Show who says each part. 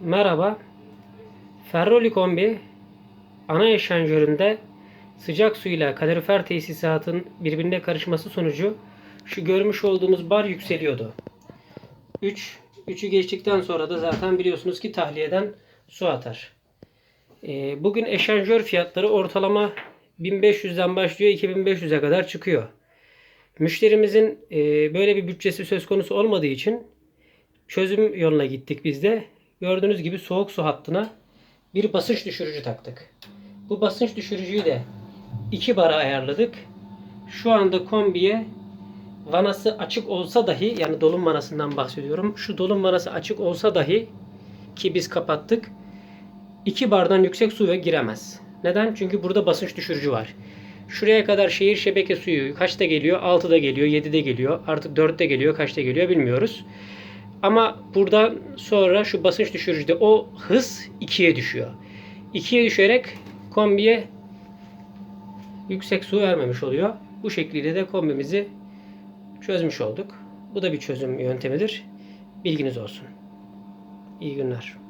Speaker 1: Merhaba. Ferroli kombi ana eşanjöründe sıcak suyla kalorifer tesisatın birbirine karışması sonucu şu görmüş olduğumuz bar yükseliyordu. 3 3'ü geçtikten sonra da zaten biliyorsunuz ki tahliyeden su atar. Ee, bugün eşanjör fiyatları ortalama 1500'den başlıyor 2500'e kadar çıkıyor. Müşterimizin e, böyle bir bütçesi söz konusu olmadığı için çözüm yoluna gittik biz de. Gördüğünüz gibi soğuk su hattına bir basınç düşürücü taktık. Bu basınç düşürücüyü de 2 bara ayarladık. Şu anda kombiye vanası açık olsa dahi yani dolum vanasından bahsediyorum. Şu dolum vanası açık olsa dahi ki biz kapattık. 2 bardan yüksek su ve giremez. Neden? Çünkü burada basınç düşürücü var. Şuraya kadar şehir şebeke suyu kaçta geliyor? 6'da geliyor, 7'de geliyor. Artık 4'te geliyor, kaçta geliyor bilmiyoruz. Ama buradan sonra şu basınç düşürücüde o hız 2'ye düşüyor. 2'ye düşerek kombiye yüksek su vermemiş oluyor. Bu şekliyle de kombimizi çözmüş olduk. Bu da bir çözüm yöntemidir. Bilginiz olsun. İyi günler.